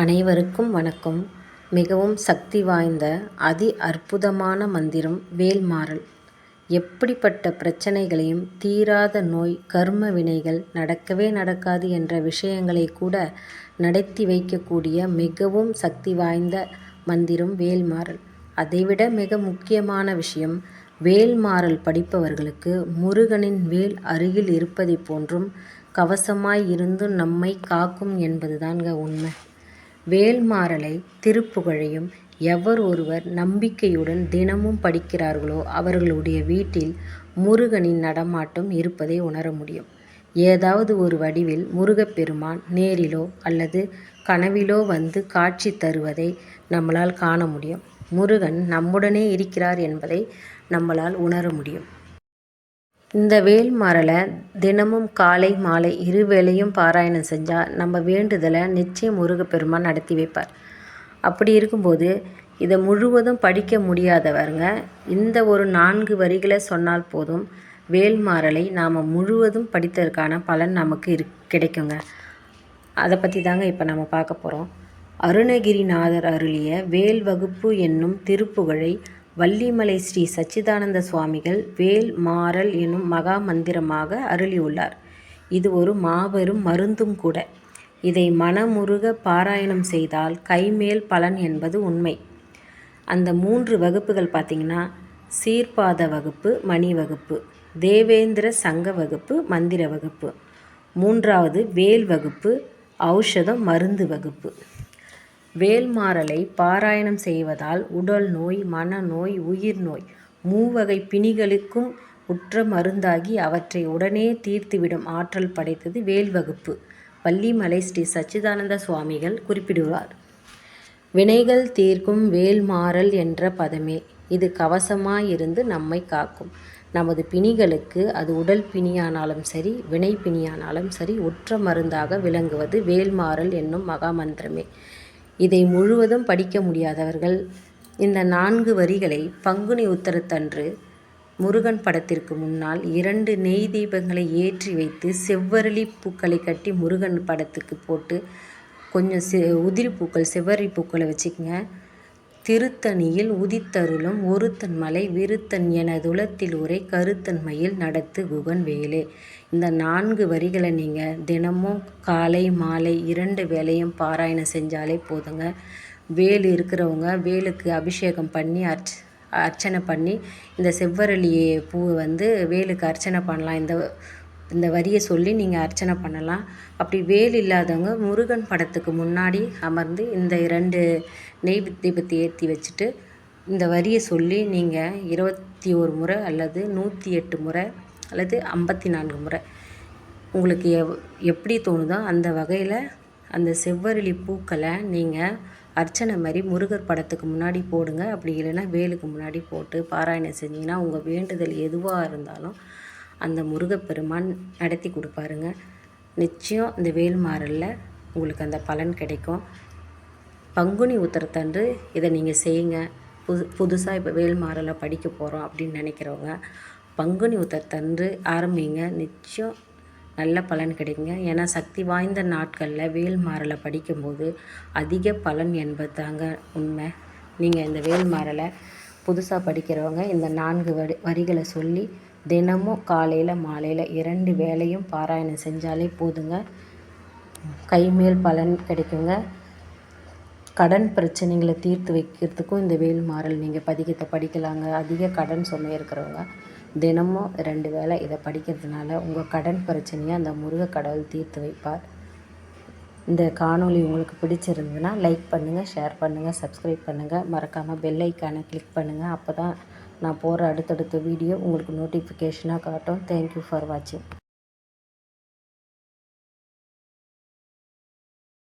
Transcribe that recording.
அனைவருக்கும் வணக்கம். மிகவும் சக்தி வாய்ந்த அதி அற்புதமான மந்திரம் வேல்மாறல். எப்படிப்பட்ட பிரச்சனைகளையும் தீராத நோய் கர்ம வினைகள் நடக்கவே நடக்காது என்ற விஷயங்களை கூட நடத்தி வைக்கக்கூடிய மிகவும் சக்தி வாய்ந்த மந்திரம் வேல்மாறல். அதைவிட மிக முக்கியமான விஷயம் வேல்மாறல் படிப்பவர்களுக்கு முருகனின் வேல் அருகில் இருப்பதைப் போன்றும் கவசமாய் இருந்து நம்மை காக்கும் என்பதுதாங்க உண்மை. வேல்மாறலை திருப்புகழையும் எவர் ஒருவர் நம்பிக்கையுடன் தினமும் படிக்கிறார்களோ அவர்களுடைய வீட்டில் முருகனின் நடமாட்டம் இருப்பதை உணர முடியும். ஏதாவது ஒரு வடிவில் முருகப்பெருமான் நேரிலோ அல்லது கனவிலோ வந்து காட்சி தருவதை நம்மளால் காண முடியும். முருகன் நம்முடனே இருக்கிறார் என்பதை நம்மளால் உணர முடியும். இந்த வேல்மாறலை தினமும் காலை மாலை இரு வேளையும் பாராயணம் செஞ்சால் நம்ம வேண்டுதலை நிச்சயம் முருகப்பெருமான் நடத்தி வைப்பார். அப்படி இருக்கும்போது இதை முழுவதும் படிக்க முடியாதவருங்க இந்த ஒரு நான்கு வரிகளை சொன்னால் போதும் வேல்மாறலை நாம் முழுவதும் படித்ததற்கான பலன் நமக்கு இரு கிடைக்குங்க. அதை பற்றி தாங்க இப்போ நம்ம பார்க்க போகிறோம் அருணகிரிநாதர் அருளிய வேல் வகுப்பு என்னும் திருப்புகழை வள்ளிமலை ஸ்ரீ சச்சிதானந்த சுவாமிகள் வேல் மாறல் எனும் மகா மந்திரமாக அருளியுள்ளார். இது ஒரு மாபெரும் மருந்தும் கூட. இதை மனமுருக பாராயணம் செய்தால் கைமேல் பலன் என்பது உண்மை. அந்த மூன்று வகுப்புகள் பார்த்திங்கன்னா சீர்பாத வகுப்பு மணி வகுப்பு தேவேந்திர சங்க வகுப்பு மந்திர வகுப்பு. மூன்றாவது வேல் வகுப்பு ஔஷதம் மருந்து வகுப்பு. வேல்மாறலை பாராயணம் செய்வதால் உடல் நோய் மனநோய் உயிர் நோய் மூவகை பிணிகளுக்கும் உற்ற மருந்தாகி அவற்றை உடனே தீர்த்துவிடும் ஆற்றல் படைத்தது வேல் வகுப்பு வள்ளிமலை ஸ்ரீ சச்சிதானந்த சுவாமிகள் குறிப்பிடுவார். வினைகள் தீர்க்கும் வேல்மாறல் என்ற பதமே. இது கவசமாயிருந்து நம்மை காக்கும். நமது பிணிகளுக்கு அது உடல் பிணியானாலும் சரி வினை பிணியானாலும் சரி உற்ற மருந்தாக விளங்குவது வேல்மாறல் என்னும் மகாமந்திரமே. இதை முழுவதும் படிக்க முடியாதவர்கள் இந்த நான்கு வரிகளை பங்குனி உத்தரத்தன்று முருகன் படத்திற்கு முன்னால் இரண்டு நெய் தீபங்களை ஏற்றி வைத்து செவ்வரளி பூக்களை கட்டி முருகன் படத்துக்கு போட்டு கொஞ்சம் செ உதிரி பூக்கள் செவ்வரி பூக்களை வச்சுக்கங்க. திருத்தணியில் உதித்தருளும் ஒருத்தன் மலை விருத்தன் எனதுலத்தில் உரை கருத்தன்மையில் நடத்து குகன் வேலே. இந்த நான்கு வரிகளை நீங்கள் தினமும் காலை மாலை இரண்டு வேலையும் பாராயணம் செஞ்சாலே போதுங்க. வேல் இருக்கிறவங்க வேலுக்கு அபிஷேகம் பண்ணி அர்ச் அர்ச்சனை பண்ணி இந்த செவ்வரளி பூவை வந்து வேலுக்கு அர்ச்சனை பண்ணலாம். இந்த இந்த வரியை சொல்லி நீங்கள் அர்ச்சனை பண்ணலாம். அப்படி வேல் இல்லாதவங்க முருகன் படத்துக்கு முன்னாடி அமர்ந்து இந்த இரண்டு நெய் தீபத்தை ஏற்றி வச்சுட்டு இந்த வரியை சொல்லி நீங்கள் இருபத்தி ஒரு முறை அல்லது நூற்றி எட்டு முறை அல்லது ஐம்பத்தி நான்கு முறை உங்களுக்கு எவ் எப்படி தோணுதோ அந்த வகையில் அந்த செவ்வரளி பூக்களை நீங்கள் அர்ச்சனை மாதிரி முருகர் படத்துக்கு முன்னாடி போடுங்க. அப்படி இல்லைன்னா வேலுக்கு முன்னாடி போட்டு பாராயணம் செஞ்சிங்கன்னா உங்கள் வேண்டுதல் எதுவாக இருந்தாலும் அந்த முருகப்பெருமான் நடத்தி கொடுப்பாருங்க. நிச்சயம் இந்த வேல்மாறலில் உங்களுக்கு அந்த பலன் கிடைக்கும். பங்குனி உத்தரத்தன்று இதை நீங்கள் செய்யுங்க. புது புதுசாக இப்போ வேல்மாறலை படிக்க போகிறோம் அப்படின்னு நினைக்கிறவங்க பங்குனி உத்தரத்தன்று ஆரம்பிங்க. நிச்சயம் நல்ல பலன் கிடைக்குங்க. ஏன்னா சக்தி வாய்ந்த நாட்களில் வேல்மாறலை படிக்கும்போது அதிக பலன் என்பது தாங்க உண்மை. நீங்கள் இந்த வேல்மாறலை புதுசாக படிக்கிறவங்க இந்த நான்கு வரி வரிகளை சொல்லி தினமும் காலையில் மாலையில் இரண்டு வேலையும் பாராயணம் செஞ்சாலே போதுங்க. கைமேல் பலன் கிடைக்குங்க. கடன் பிரச்சனைகளை தீர்த்து வைக்கிறதுக்கும் இந்த வேல்மாறல் நீங்கள் பதிகத்தை படிக்கலாங்க. அதிக கடன் சுமை இருக்கிறவங்க தினமும் ரெண்டு வேளை இதை படிக்கிறதுனால உங்கள் கடன் பிரச்சனையை அந்த முருக கடவுள் தீர்த்து வைப்பார். இந்த காணொளி உங்களுக்கு பிடிச்சிருந்ததுன்னா லைக் பண்ணுங்கள் ஷேர் பண்ணுங்கள் சப்ஸ்கிரைப் பண்ணுங்கள் மறக்காமல் பெல் ஐக்கானை கிளிக் பண்ணுங்கள் அப்போ தான் நான் போகிற அடுத்தடுத்த வீடியோ உங்களுக்கு நோட்டிஃபிகேஷனாக காட்டும். தேங்க்யூ ஃபார் வாட்சிங்